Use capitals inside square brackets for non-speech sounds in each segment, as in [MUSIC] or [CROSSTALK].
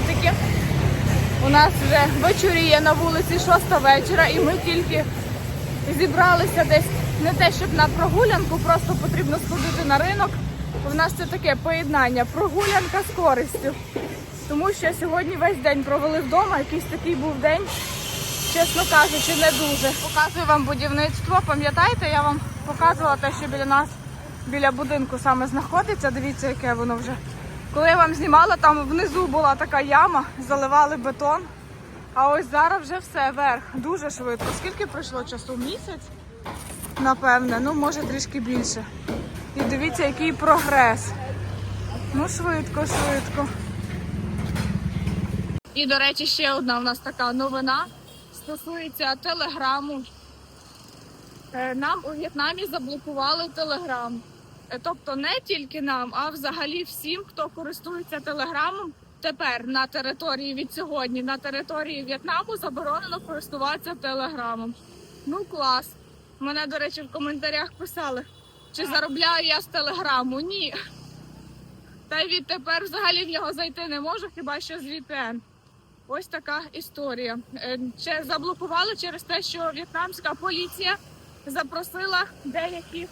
привітики. У нас вже вечоріє на вулиці 6 вечора і ми тільки зібралися десь не те, щоб на прогулянку, просто потрібно сходити на ринок. У нас це таке поєднання, прогулянка з користю. Тому що сьогодні весь день провели вдома, якийсь такий був день, чесно кажучи, не дуже. Показую вам будівництво. Пам'ятаєте, я вам показувала те, що біля нас, біля будинку саме знаходиться. Дивіться, яке воно вже. Коли я вам знімала, там внизу була така яма, заливали бетон. А ось зараз вже все вверх. Дуже швидко. Скільки пройшло часу? Місяць? Напевне, ну може трішки більше. І дивіться, який прогрес. Ну, швидко, швидко. І, до речі, ще одна у нас така новина стосується телеграму. Е, Нам у В'єтнамі заблокували телеграм. Тобто не тільки нам, а взагалі всім, хто користується телеграмом. Тепер на території від сьогодні на території В'єтнаму заборонено користуватися телеграмом. Ну клас. Мене, до речі, в коментарях писали, чи заробляю я з телеграму. Ні. Та й відтепер взагалі в нього зайти не можу, хіба що з VPN. Ось така історія. Е, Чи заблокували через те, що в'єтнамська поліція запросила деякі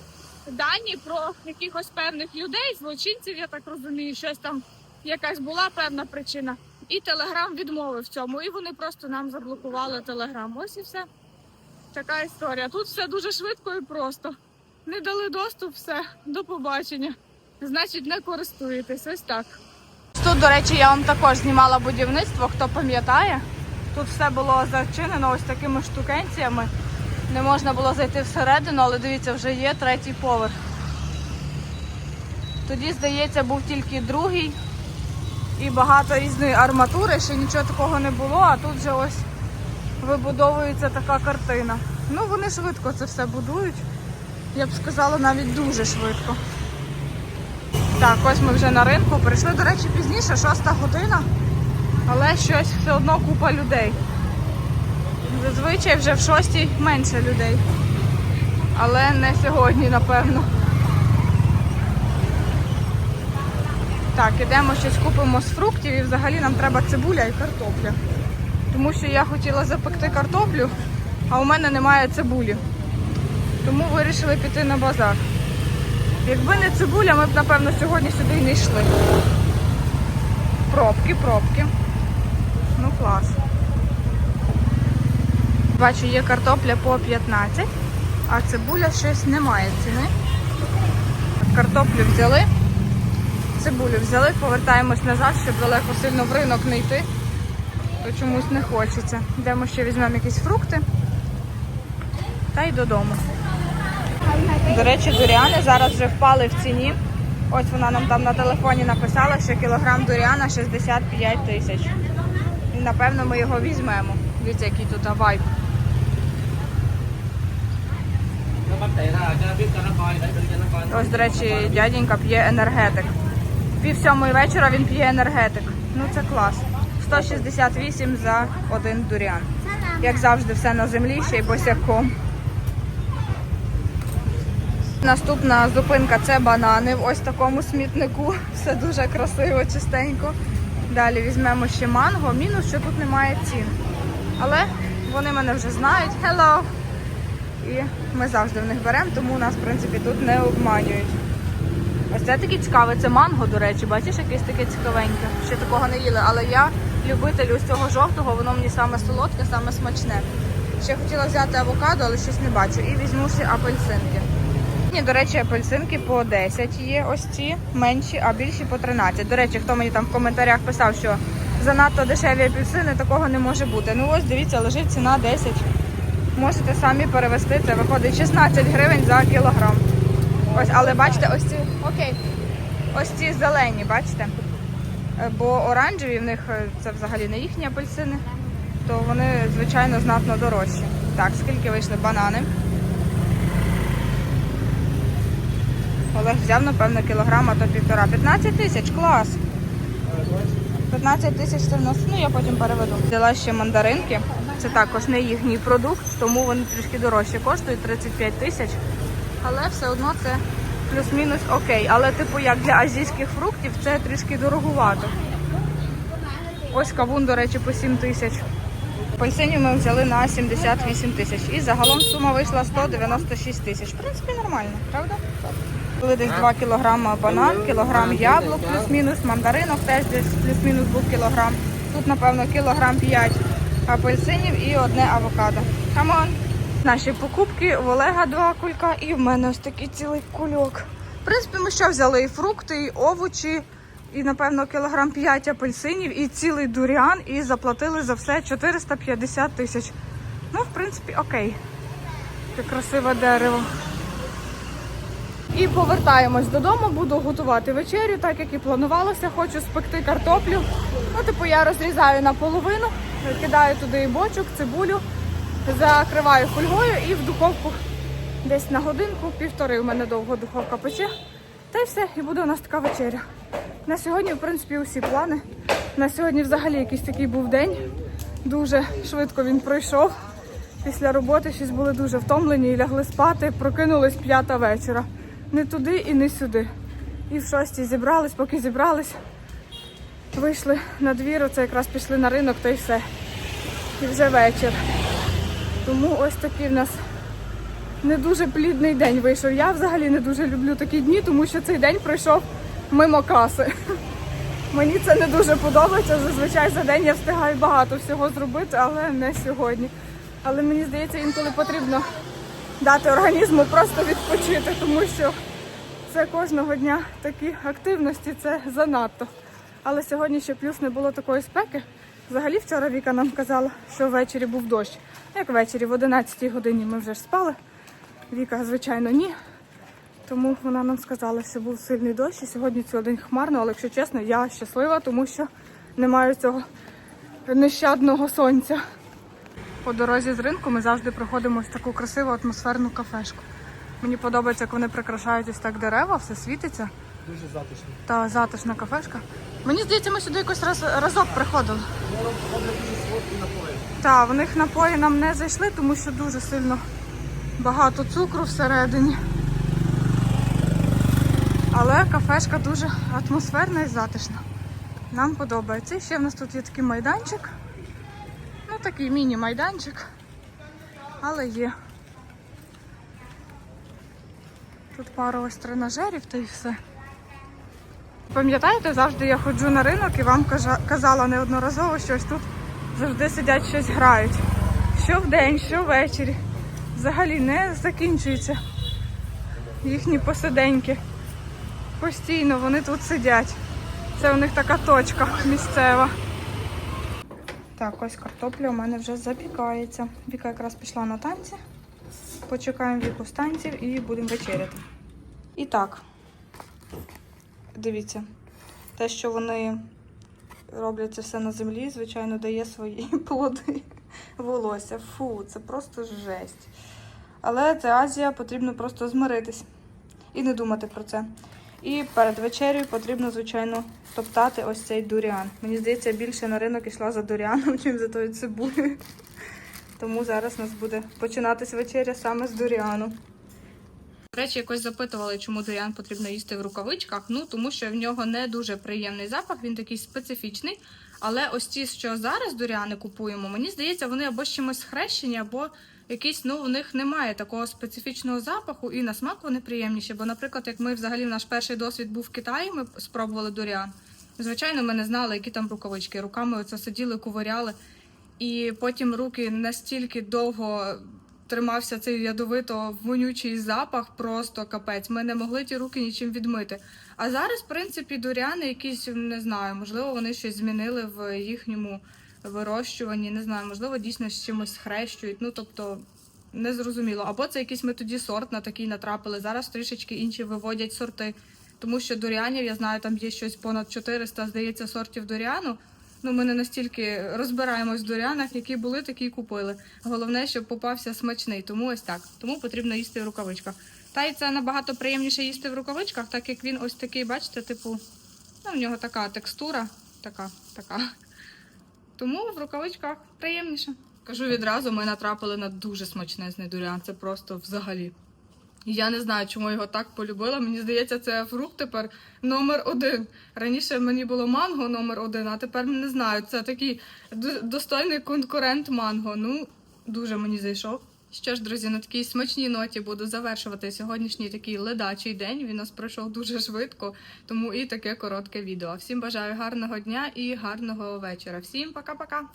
дані про якихось певних людей, злочинців, я так розумію, щось там якась була певна причина. І Телеграм відмовив в цьому. І вони просто нам заблокували Телеграм. Ось і все. Така історія. Тут все дуже швидко і просто. Не дали доступ, все, до побачення. Значить, не користуєтесь. Ось так. Тут, до речі, я вам також знімала будівництво, хто пам'ятає. Тут все було зачинено ось такими штукенціями. Не можна було зайти всередину, але дивіться, вже є третій поверх. Тоді, здається, був тільки другий і багато різної арматури, ще нічого такого не було, а тут вже ось вибудовується така картина. Ну, вони швидко це все будують. Я б сказала, навіть дуже швидко. Так, ось ми вже на ринку. Прийшли, до речі, пізніше, шоста година, але щось все одно купа людей. Зазвичай вже в шостій менше людей. Але не сьогодні, напевно. Так, ідемо щось купимо з фруктів і взагалі нам треба цибуля і картопля. Тому що я хотіла запекти картоплю, а у мене немає цибулі. Тому вирішили піти на базар. Якби не цибуля, ми б, напевно, сьогодні сюди й не йшли. Пробки, пробки. Ну клас. Бачу, є картопля по 15, а цибуля щось немає ціни. Картоплю взяли, цибулю взяли, повертаємось назад, щоб далеко сильно в ринок не йти, то чомусь не хочеться. Йдемо ще візьмемо якісь фрукти та й додому. До речі, дуріани зараз вже впали в ціні. Ось вона нам там на телефоні написала, що кілограм дуріана 65 тисяч. І напевно ми його візьмемо. Дивіться, який тут вайб. Ось, до речі, дяденька п'є енергетик. Пів сьомої вечора він п'є енергетик. Ну це клас. 168 за один дуріан. Як завжди, все на землі, ще й босяком. Наступна зупинка це банани в ось такому смітнику. Все дуже красиво, чистенько. Далі візьмемо ще манго. Мінус, що тут немає цін. Але вони мене вже знають. Hello! І ми завжди в них беремо, тому нас, в принципі, тут не обманюють. Ось це таке цікаве, це манго, до речі, бачиш, якесь таке цікавеньке. Ще такого не їли, але я любитель ось цього жовтого, воно мені саме солодке, саме смачне. Ще хотіла взяти авокадо, але щось не бачу. І візьму ще апельсинки. Ні, до речі, апельсинки по 10 є ось ці менші, а більші по 13. До речі, хто мені там в коментарях писав, що занадто дешеві апельсини, такого не може бути. Ну ось дивіться, лежить ціна 10. Можете самі перевести, це виходить 16 гривень за кілограм. Ось, але бачите, ось ці. Окей. Ось ці зелені, бачите? Е, Бо оранжеві в них е, це взагалі не їхні апельсини, то вони, звичайно, знатно дорожчі. Так, скільки вийшли банани? Олег взяв, напевно, кілограм, а то півтора. 15 тисяч, клас. 15 тисяч це в нас, ну я потім переведу. Взяла ще мандаринки. Це також не їхній продукт, тому вони трішки дорожче коштують 35 тисяч. Але все одно це плюс-мінус окей. Але, типу, як для азійських фруктів, це трішки дорогувато. Ось кавун, до речі, по 7 тисяч. Апельсинів ми взяли на 78 тисяч. І загалом сума вийшла 196 тисяч. В принципі, нормально, правда? Були десь 2 кілограми банан, кілограм яблук плюс-мінус, мандаринок теж десь плюс-мінус був кілограм. Тут, напевно, кілограм 5 апельсинів і одне авокадо. Камон! Наші покупки в Олега два кулька і в мене ось такий цілий кульок. В принципі, ми що взяли? І фрукти, і овочі, і, напевно, кілограм 5 апельсинів, і цілий дуріан, і заплатили за все 450 тисяч. Ну, в принципі, окей. Таке красиве дерево. І повертаємось додому, буду готувати вечерю, так як і планувалося. Хочу спекти картоплю. Ну, типу, я розрізаю на половину, кидаю туди бочок, цибулю, закриваю фольгою і в духовку десь на годинку, півтори. У мене довго духовка пече. Та й все, і буде у нас така вечеря. На сьогодні, в принципі, усі плани. На сьогодні взагалі якийсь такий був день. Дуже швидко він пройшов. Після роботи щось були дуже втомлені і лягли спати, прокинулись п'ята вечора. Не туди і не сюди. І в шостій зібрались, поки зібрались, вийшли на двір, оце якраз пішли на ринок, та й все. І вже вечір. Тому ось такий в нас не дуже плідний день вийшов. Я взагалі не дуже люблю такі дні, тому що цей день пройшов мимо каси. [LAUGHS] Мені це не дуже подобається. Зазвичай за день я встигаю багато всього зробити, але не сьогодні. Але мені здається, інколи потрібно дати організму просто відпочити, тому що це кожного дня такі активності, це занадто. Але сьогодні ще плюс не було такої спеки. Взагалі вчора Віка нам казала, що ввечері був дощ. Як ввечері, в 11 годині ми вже ж спали. Віка, звичайно, ні. Тому вона нам сказала, що був сильний дощ, і сьогодні цілий день хмарно, але якщо чесно, я щаслива, тому що не маю цього нещадного сонця. По дорозі з ринку ми завжди проходимо ось таку красиву атмосферну кафешку. Мені подобається, як вони прикрашають ось так дерева, все світиться. Дуже затишно. Та затишна кафешка. Мені здається, ми сюди якось раз, разок приходили. Так, в них напої нам не зайшли, тому що дуже сильно багато цукру всередині. Але кафешка дуже атмосферна і затишна. Нам подобається. І ще в нас тут є такий майданчик. Ну, такий міні-майданчик. Але є. Тут пару ось тренажерів та й все. Пам'ятаєте, завжди я ходжу на ринок і вам казала неодноразово, що ось тут завжди сидять щось грають. Що вдень, що ввечері. Взагалі не закінчуються їхні посиденьки. Постійно вони тут сидять. Це у них така точка місцева. Так, ось картопля у мене вже запікається. Віка якраз пішла на танці. Почекаємо віку з танців і будемо вечеряти. І так, дивіться, те, що вони роблять це все на землі, звичайно, дає свої [LAUGHS] плоди волосся. Фу, це просто жесть. Але це Азія, потрібно просто змиритись і не думати про це. І перед вечерею потрібно, звичайно, топтати ось цей дуріан. Мені здається, більше на ринок йшла за дуріаном, чим за тою цибулею. Тому зараз у нас буде починатись вечеря саме з дуріану. Речі, якось запитували, чому дуріан потрібно їсти в рукавичках. Ну тому що в нього не дуже приємний запах, він такий специфічний. Але ось ті, що зараз дуріани купуємо, мені здається, вони або з чимось хрещені, або якісь, ну, у них немає такого специфічного запаху, і на смак вони приємніші. Бо, наприклад, як ми взагалі наш перший досвід був в Китаї, ми спробували дуріан. Звичайно, ми не знали, які там рукавички. Руками оце сиділи, ковиряли. І потім руки настільки довго тримався цей ядовито вонючий запах, просто капець. Ми не могли ті руки нічим відмити. А зараз, в принципі, дуряни якісь не знаю, можливо, вони щось змінили в їхньому вирощуванні. Не знаю, можливо, дійсно з чимось хрещують. Ну тобто. Не зрозуміло. Або це якийсь ми тоді сорт на такий натрапили. Зараз трішечки інші виводять сорти. Тому що дуріанів, я знаю, там є щось понад 400, здається, сортів дуріану. Ну, ми не настільки розбираємось в дурянах, які були, такі й купили. Головне, щоб попався смачний. Тому ось так. Тому потрібно їсти в рукавичках. Та й це набагато приємніше їсти в рукавичках, так як він ось такий, бачите, типу, ну, в нього така текстура, така, така. Тому в рукавичках приємніше. Кажу відразу, ми натрапили на дуже смачний дурян. Це просто взагалі Я не знаю, чому його так полюбила. Мені здається, це фрукт тепер номер один. Раніше мені було манго номер один, а тепер не знаю. Це такий достойний конкурент манго. Ну, дуже мені зайшов. Що ж, друзі, на такій смачній ноті буду завершувати сьогоднішній такий ледачий день. Він нас пройшов дуже швидко, тому і таке коротке відео. Всім бажаю гарного дня і гарного вечора. Всім пока-пока!